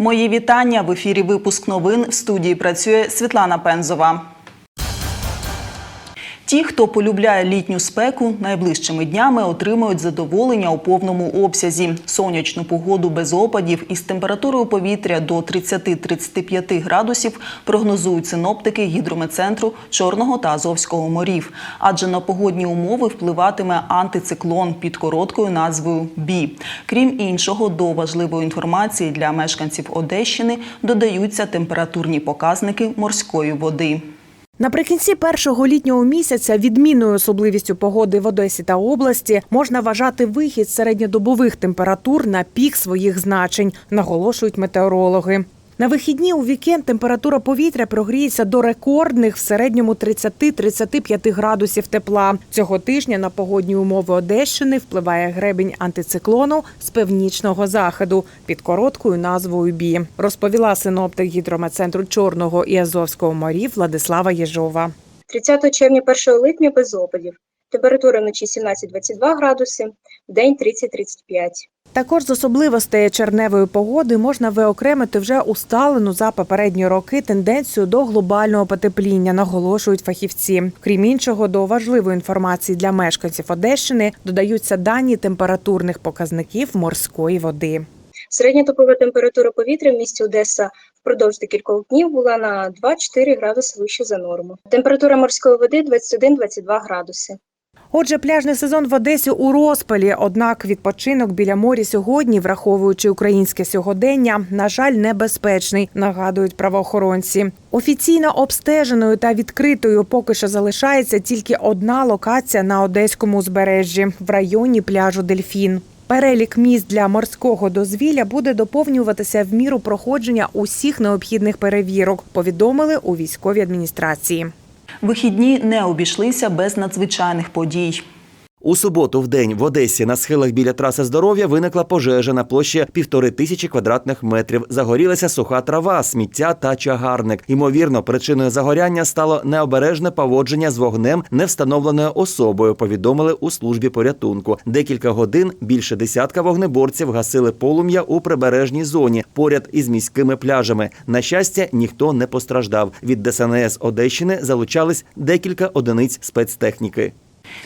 Мої вітання в ефірі. Випуск новин в студії працює Світлана Пензова. Ті, хто полюбляє літню спеку, найближчими днями отримають задоволення у повному обсязі. Сонячну погоду без опадів із температурою повітря до 30-35 градусів прогнозують синоптики гідрометцентру Чорного та Азовського морів. Адже на погодні умови впливатиме антициклон під короткою назвою БІ. Крім іншого, до важливої інформації для мешканців Одещини додаються температурні показники морської води. Наприкінці першого літнього місяця відмінною особливістю погоди в Одесі та області можна вважати вихід середньодобових температур на пік своїх значень, наголошують метеорологи. На вихідні у вікенд температура повітря прогріється до рекордних в середньому 30-35 градусів тепла. Цього тижня на погодні умови Одещини впливає гребінь антициклону з північного заходу під короткою назвою БІ, розповіла синоптик гідрометцентру Чорного і Азовського морів Владислава Єжова. 30 червня 1 липня без опадів. Температура вночі 17-22 градуси, день 30-35. Також з особливостей червневої погоди можна виокремити вже усталену за попередні роки тенденцію до глобального потепління, наголошують фахівці. Крім іншого, до важливої інформації для мешканців Одещини додаються дані температурних показників морської води. Середня топова температура повітря в місті Одеса впродовж декількох днів була на 2-4 градуси вище за норму. Температура морської води 21-22 градуси. Отже, пляжний сезон в Одесі у розпалі. Однак відпочинок біля моря сьогодні, враховуючи українське сьогодення, на жаль, небезпечний, нагадують правоохоронці. Офіційно обстеженою та відкритою поки що залишається тільки одна локація на одеському узбережжі в районі пляжу Дельфін. Перелік місць для морського дозвілля буде доповнюватися в міру проходження усіх необхідних перевірок. Повідомили у військовій адміністрації. Вихідні не обійшлися без надзвичайних подій. У суботу в день в Одесі на схилах біля траси здоров'я виникла пожежа на площі півтори тисячі квадратних метрів. Загорілася суха трава, сміття та чагарник. Ймовірно, причиною загоряння стало необережне поводження з вогнем невстановленою особою. Повідомили у службі порятунку. Декілька годин більше десятка вогнеборців гасили полум'я у прибережній зоні поряд із міськими пляжами. На щастя, ніхто не постраждав. Від ДСНС Одещини залучались декілька одиниць спецтехніки.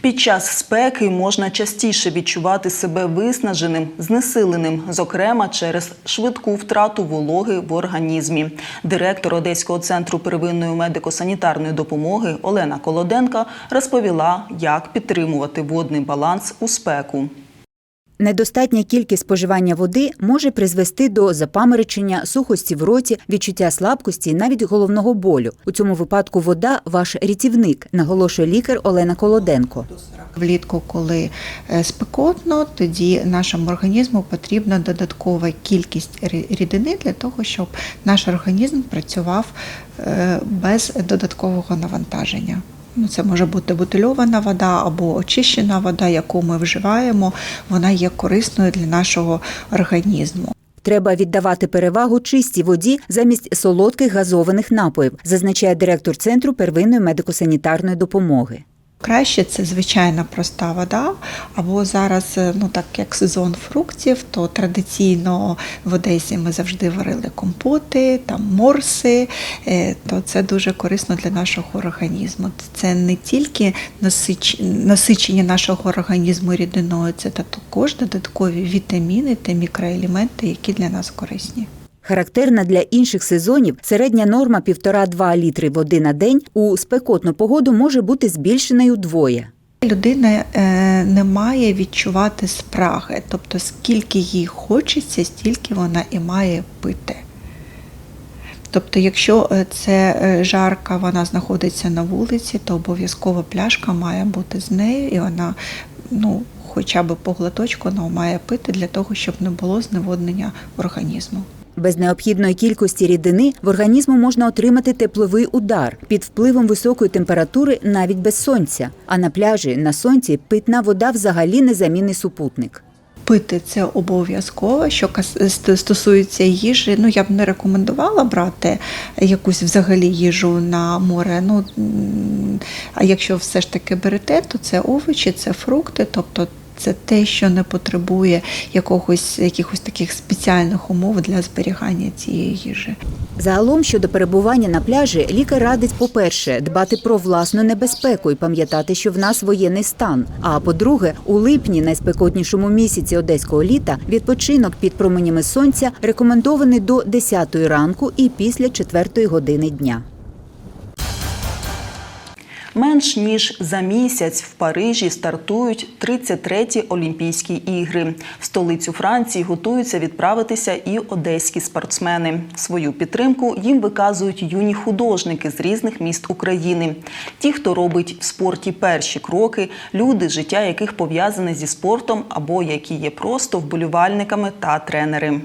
Під час спеки можна частіше відчувати себе виснаженим, знесиленим, зокрема через швидку втрату вологи в організмі. Директор Одеського центру первинної медико-санітарної допомоги Олена Колоденка розповіла, як підтримувати водний баланс у спеку. Недостатня кількість споживання води може призвести до запаморочення, сухості в роті, відчуття слабкості, навіть головного болю. У цьому випадку вода ваш рятівник, наголошує лікар Олена Колоденко. Влітку, коли е, спекотно, тоді нашому організму потрібна додаткова кількість рідини для того, щоб наш організм працював е, без додаткового навантаження. Ну, це може бути бутильована вода або очищена вода, яку ми вживаємо. Вона є корисною для нашого організму. Треба віддавати перевагу чистій воді замість солодких газованих напоїв, зазначає директор центру первинної медико-санітарної допомоги. Краще це звичайна проста вода, або зараз, е, ну так як сезон фруктів, то традиційно в Одесі ми завжди варили компоти, там морси, е, то це дуже корисно для нашого організму. Це не тільки насичення нашого організму рідиною, це також додаткові вітаміни та мікроелементи, які для нас корисні. Характерна для інших сезонів середня норма 1,5-2 літри води на день у спекотну погоду може бути збільшеною вдвоє. Людина е, не має відчувати спраги, тобто скільки їй хочеться, стільки вона і має пити. Тобто, якщо е, це е, жарка, вона знаходиться на вулиці, то обов'язково пляшка має бути з нею, і вона ну, хоча б по глоточку вона має пити для того, щоб не було зневоднення організму. Без необхідної кількості рідини в організму можна отримати тепловий удар під впливом високої температури навіть без сонця. А на пляжі на сонці питна вода взагалі незамінний супутник. Пити це обов'язково. Що стосується їжі, ну я б не рекомендувала брати якусь взагалі їжу на море. Ну а якщо все ж таки берете, то це овочі, це фрукти, тобто Це те, що не потребує якогось, якихось таких спеціальних умов для зберігання цієї їжі. Загалом щодо перебування на пляжі, лікар радить, по-перше, дбати про власну небезпеку і пам'ятати, що в нас воєнний стан. А по-друге, у липні, найспекотнішому місяці одеського літа, відпочинок під променями сонця рекомендований до 10 ранку і після 4 години дня. Менш ніж за місяць в Парижі стартують 33-ті Олімпійські ігри. В столицю Франції готуються відправитися і одеські спортсмени. Свою підтримку їм виказують юні художники з різних міст України. Ті, хто робить в спорті перші кроки, люди, життя яких пов'язане зі спортом або які є просто вболівальниками та тренери.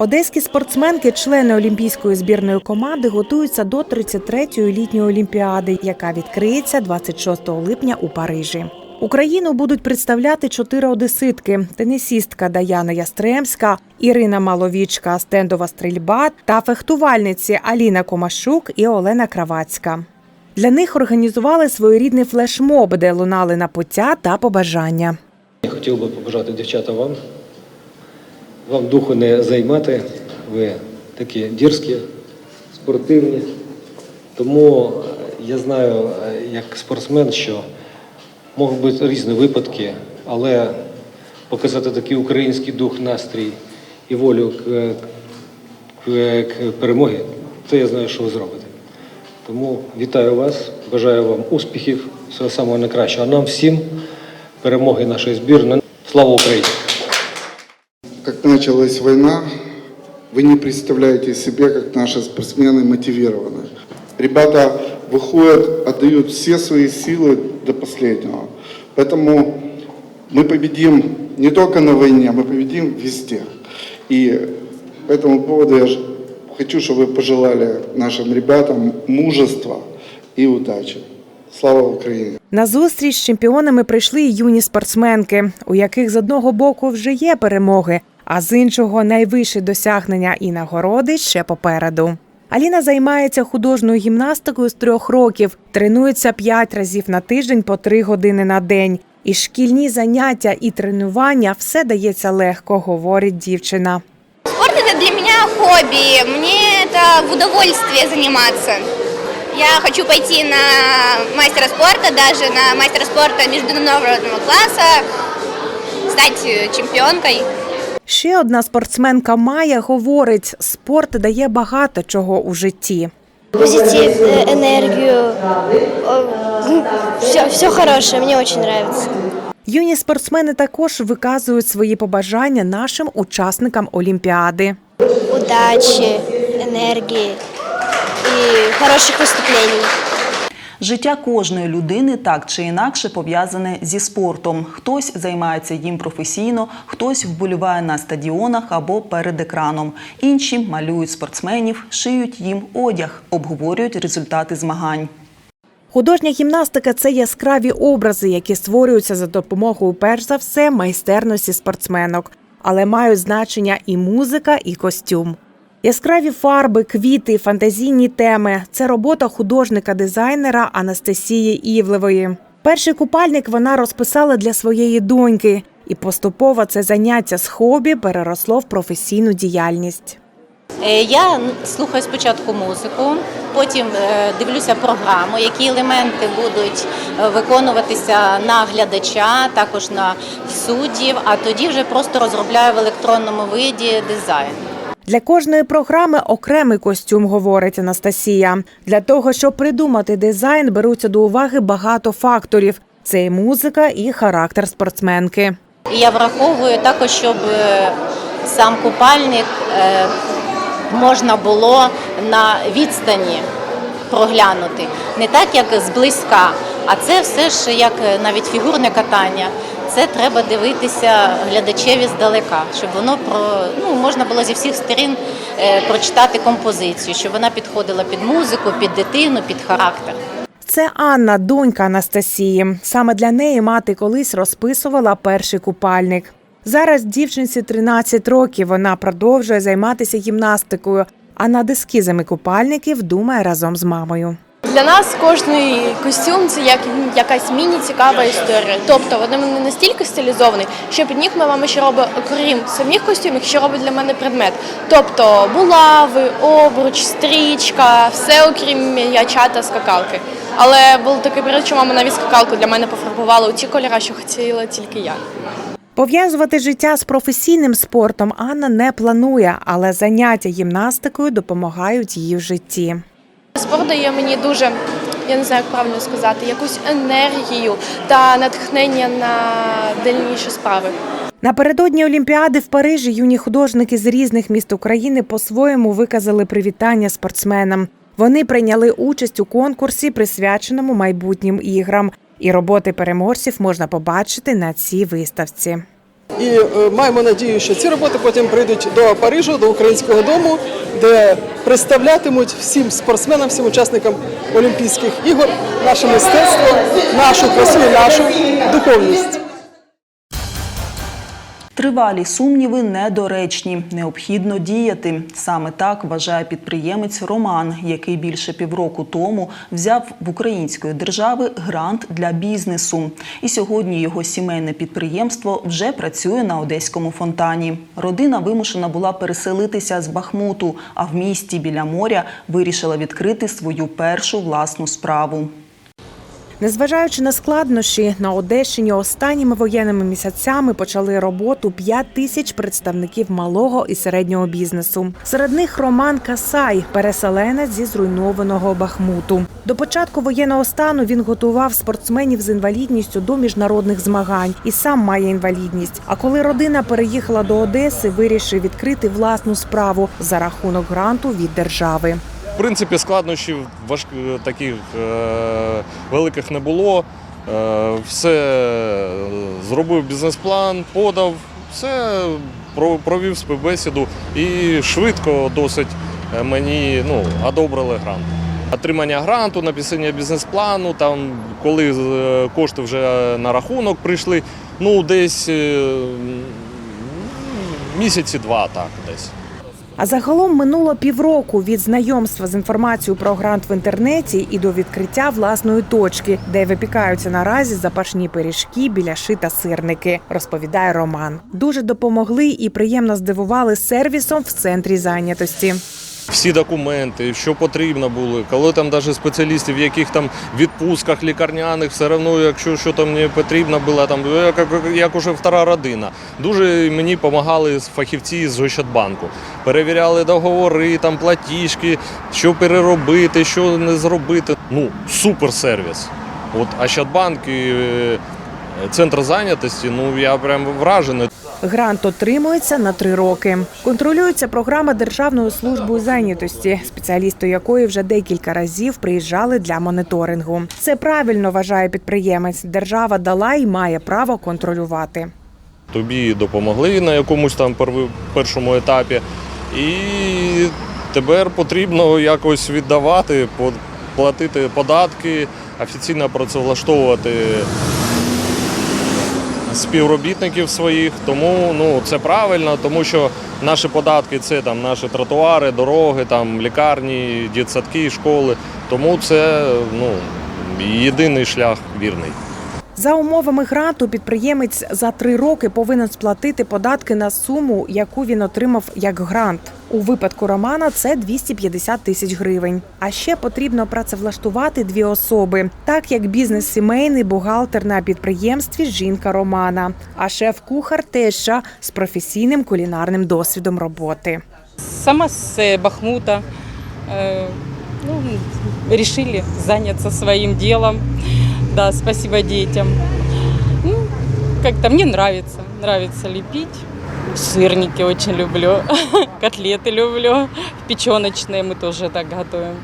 Одеські спортсменки, члени олімпійської збірної команди, готуються до 33-ї літньої олімпіади, яка відкриється 26 липня у Парижі. Україну будуть представляти чотири одеситки: тенісістка Даяна Ястремська, Ірина Маловічка, стендова стрільба та фехтувальниці Аліна Комашук і Олена Кравацька. Для них організували своєрідний флешмоб, де лунали напуття та побажання. Я хотів би побажати дівчата вам. Вам духу не займати, ви такі дірські, спортивні. Тому е, я знаю, е, як спортсмен, що можуть бути різні випадки, але показати такий український дух, настрій і волю к, к, к перемоги, це я знаю, що ви зробите. Тому вітаю вас, бажаю вам успіхів, всього самого найкращого. А нам всім перемоги нашої збірної. Слава Україні! Как началась война, вы не представляете себе, как наши спортсмены мотивированы. Ребята выходят, отдают все свои силы до последнего. Поэтому мы победим не только на войне, мы победим везде. И по этому поводу я ж- хочу, чтобы вы пожелали нашим ребятам мужества и удачи. Слава Украине! На зустріч з чемпіонами прийшли й юні спортсменки, у яких з одного боку вже є перемоги, а з іншого найвищі досягнення і нагороди ще попереду. Аліна займається художньою гімнастикою з трьох років, тренується п'ять разів на тиждень по три години на день. І шкільні заняття і тренування все дається легко, говорить дівчина. Спорт это для меня хобби. Мне это в удовольствие заниматься. Я хочу пойти на мастера спорта, даже на мастера спорта международного класса, стать э, чемпионкой. Ще одна спортсменка Майя говорить, спорт дає багато чого у житті. позитив, э, энергию, все, все хорошее, мне очень нравится. Юні спортсмени також виказують свої побажання нашим учасникам Олімпіади. Удачи, энергии и хороших выступлений. Життя кожної людини так чи інакше пов'язане зі спортом. Хтось займається їм професійно, хтось вболіває на стадіонах або перед екраном. Інші малюють спортсменів, шиють їм одяг, обговорюють результати змагань. Художня гімнастика це яскраві образи, які створюються за допомогою, перш за все, майстерності спортсменок, але мають значення і музика, і костюм. Яскраві фарби, квіти, фантазійні теми це робота художника-дизайнера Анастасії Івлевої. Перший купальник вона розписала для своєї доньки, і поступово це заняття з хобі переросло в професійну діяльність. Е, Я слухаю спочатку музику, потім е, дивлюся програму, які елементи будуть е, виконуватися на глядача, також на суддів, а тоді вже просто розробляю в електронному виді дизайн. Для кожної програми окремий костюм, говорить Анастасія. Для того, щоб придумати дизайн, беруться до уваги багато факторів: це і музика, і характер спортсменки. Я враховую також, щоб е, сам купальник е, можна було на відстані проглянути. Не так, як зблизька, а це все ж як е, навіть фігурне катання. Це треба дивитися глядачеві здалека, щоб воно про ну можна було зі всіх сторін е, прочитати композицію, щоб вона підходила під музику, під дитину, під характер. Це Анна, донька Анастасії. Саме для неї мати колись розписувала перший купальник. Зараз дівчинці 13 років. Вона продовжує займатися гімнастикою, а над ескізами купальників думає разом з мамою. Для нас кожний костюм це як якась міні-цікава історія. Тобто вони не настільки стилізовані, що під них ми вам ще робимо, окрім самих костюмів, що робить для мене предмет. Тобто булави, обруч, стрічка, все окрім м'яча та скакалки. Але був такий період, що мама навіть скакалку для мене пофарбувала у ті кольори, що хотіла тільки я. Пов'язувати життя з професійним спортом Анна не планує, але заняття гімнастикою допомагають їй в житті. Спорт дає мені дуже, я не знаю, як правильно сказати, якусь енергію та натхнення на дальніші справи. Напередодні Олімпіади в Парижі юні художники з різних міст України по-своєму виказали привітання спортсменам. Вони прийняли участь у конкурсі, присвяченому майбутнім іграм. І роботи переможців можна побачити на цій виставці. І е, маємо надію, що ці роботи потім прийдуть до Парижу, до українського дому, де представлятимуть всім спортсменам, всім учасникам Олімпійських ігор наше мистецтво, нашу красу і нашу духовність. Тривалі сумніви недоречні. Необхідно діяти. Саме так вважає підприємець Роман, який більше півроку тому взяв в української держави грант для бізнесу. І сьогодні його сімейне підприємство вже працює на одеському фонтані. Родина вимушена була переселитися з Бахмуту, а в місті біля моря вирішила відкрити свою першу власну справу. Незважаючи на складнощі, на Одещині останніми воєнними місяцями почали роботу 5 тисяч представників малого і середнього бізнесу. Серед них Роман Касай, переселенець зі зруйнованого Бахмуту. До початку воєнного стану він готував спортсменів з інвалідністю до міжнародних змагань і сам має інвалідність. А коли родина переїхала до Одеси, вирішив відкрити власну справу за рахунок гранту від держави. В принципі, складнощів важ... таких е... великих не було. Е... Все зробив бізнес-план, подав, все провів співбесіду і швидко досить е, мені ну, одобрили грант. Отримання гранту, написання бізнес-плану, там, коли е, кошти вже на рахунок прийшли, ну десь е, місяці два так десь. А загалом минуло півроку від знайомства з інформацією про грант в інтернеті і до відкриття власної точки, де випікаються наразі запашні пиріжки, біляши та сирники, розповідає Роман. Дуже допомогли і приємно здивували сервісом в центрі зайнятості. Всі документи, що потрібно було, коли там навіть спеціалістів, в яких там відпусках лікарняних, все одно, якщо що там не потрібно було, там як, як- як уже втора родина. Дуже мені допомагали фахівці з Ощадбанку. Перевіряли договори, там платіжки, що переробити, що не зробити. Ну, супер сервіс. От Ощадбанк і е, центр зайнятості, ну я прям вражений. Грант отримується на три роки. Контролюється програма Державною службою зайнятості, спеціалісти якої вже декілька разів приїжджали для моніторингу. Це правильно вважає підприємець. Держава дала і має право контролювати. тобі допомогли на якомусь там першому етапі, і тепер потрібно якось віддавати, платити податки, офіційно працевлаштовувати співробітників своїх. Тому ну, це правильно, тому що наші податки це там наші тротуари, дороги, там лікарні, дітсадки, школи. Тому це ну, єдиний шлях вірний. За умовами гранту підприємець за три роки повинен сплатити податки на суму, яку він отримав як грант. У випадку Романа це 250 тисяч гривень. А ще потрібно працевлаштувати дві особи, так як бізнес сімейний бухгалтер на підприємстві жінка Романа, а шеф-кухар теща з професійним кулінарним досвідом роботи. Сама э, Бахмута. Э, ну, решили заняться своим делом Да, спасибо детям. Ну, как-то мне нравится. Нравится лепить. Сырники очень люблю. Котлеты люблю. Печеночные мы тоже так готовим.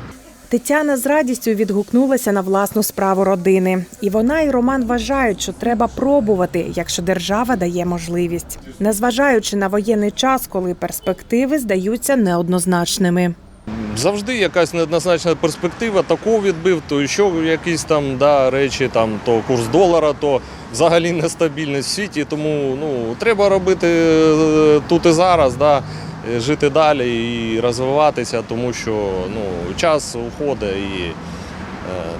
Тетяна з радістю відгукнулася на власну справу родини, і вона і Роман вважають, що треба пробувати, якщо держава дає можливість, незважаючи на воєнний час, коли перспективи здаються неоднозначними. Завжди якась неоднозначна перспектива, то ковід бив, то ще якісь там да, речі, там, то курс долара, то взагалі нестабільність в світі. Тому ну, треба робити е, тут і зараз, да, е, жити далі і розвиватися, тому що ну, час уходить і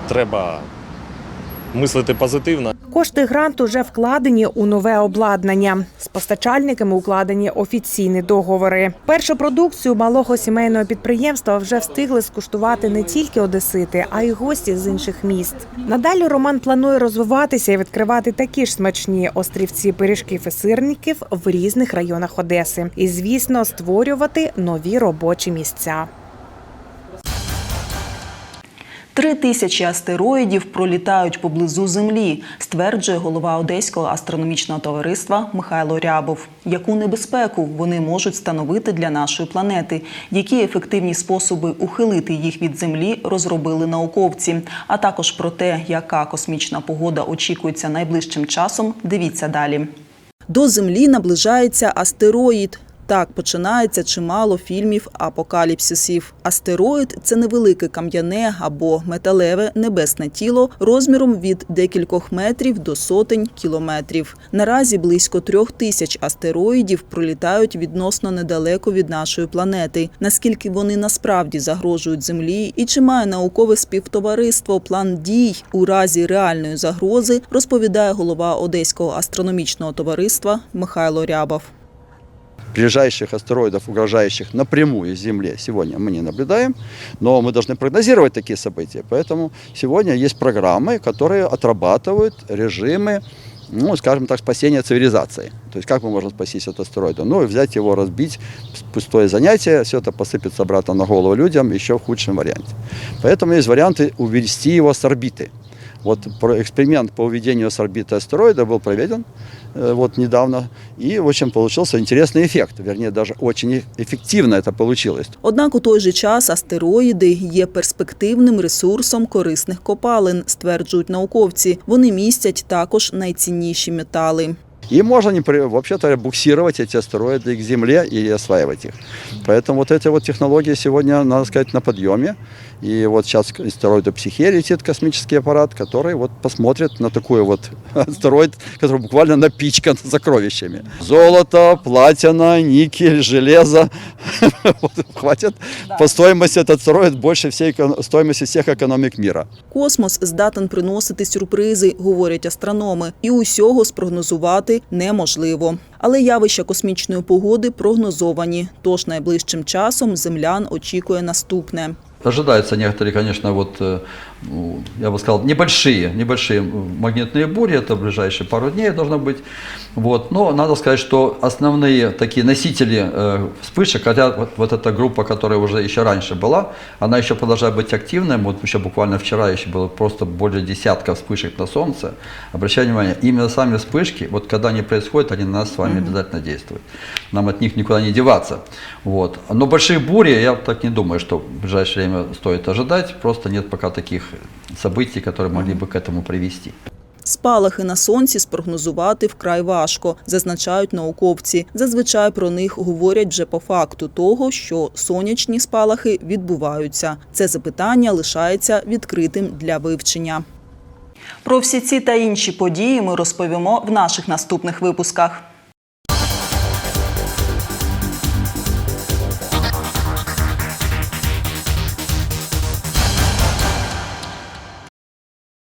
треба мислити позитивно. Кошти гранту вже вкладені у нове обладнання. З постачальниками укладені офіційні договори. Першу продукцію малого сімейного підприємства вже встигли скуштувати не тільки одесити, а й гості з інших міст. Надалі Роман планує розвиватися і відкривати такі ж смачні острівці пиріжків і сирників в різних районах Одеси. І, звісно, створювати нові робочі місця. Три тисячі астероїдів пролітають поблизу Землі, стверджує голова Одеського астрономічного товариства Михайло Рябов. Яку небезпеку вони можуть становити для нашої планети? Які ефективні способи ухилити їх від Землі розробили науковці? А також про те, яка космічна погода очікується найближчим часом. Дивіться далі. До Землі наближається астероїд. Так починається чимало фільмів апокаліпсисів. Астероїд це невелике кам'яне або металеве небесне тіло розміром від декількох метрів до сотень кілометрів. Наразі близько трьох тисяч астероїдів пролітають відносно недалеко від нашої планети. Наскільки вони насправді загрожують Землі, і чи має наукове співтовариство план дій у разі реальної загрози, розповідає голова Одеського астрономічного товариства Михайло Рябов ближайших астероидов, угрожающих напрямую Земле, сегодня мы не наблюдаем, но мы должны прогнозировать такие события. Поэтому сегодня есть программы, которые отрабатывают режимы, ну, скажем так, спасения цивилизации. То есть как мы можем спастись от астероида? Ну, и взять его, разбить, пустое занятие, все это посыпется обратно на голову людям, еще в худшем варианте. Поэтому есть варианты увести его с орбиты. Вот про- эксперимент по уведению с орбиты астероида был проведен э, вот недавно, и, в общем, получился интересный эффект. Вернее, даже очень э- эффективно это получилось. Однак у той же час астероїди є перспективним ресурсом корисних копалин, стверджують науковці. Вони містять також найцінніші метали. И можно не при- вообще-то буксировать эти астероиды к Земле и осваивать их. Поэтому вот эти вот технологии сегодня, надо сказать, на подъеме. И вот сейчас к астероиду Психе летит космический аппарат, который вот посмотрит на такой вот астероид, который буквально напичкан сокровищами. Золото, платина, никель, железо. Вот Хватит по стоимости этот астероид больше всей эко- стоимости всех экономик мира. Космос здатен приносити сюрпризи, говорять астрономи, і усього спрогнозувати неможливо. Але явища космічної погоди прогнозовані. Тож найближчим часом землян очікує наступне. Ожидаются некоторые, конечно, вот, э, я бы сказал, небольшие, небольшие магнитные бури, это в ближайшие пару дней должно быть. Вот. Но надо сказать, что основные такие носители э, вспышек, хотя вот, вот эта группа, которая уже еще раньше была, она еще продолжает быть активной. Вот еще буквально вчера еще было просто более десятка вспышек на Солнце. Обращайте внимание, именно сами вспышки, вот когда они происходят, они на нас с вами обязательно действуют. Нам от них никуда не деваться. Вот. Но большие бури, я так не думаю, что в ближайшее время стоит ожидать. Просто нет пока таких событий, которые могли бы к этому привести. Спалахи на сонці спрогнозувати вкрай важко, зазначають науковці. Зазвичай про них говорять вже по факту того, що сонячні спалахи відбуваються. Це запитання лишається відкритим для вивчення. Про всі ці та інші події ми розповімо в наших наступних випусках.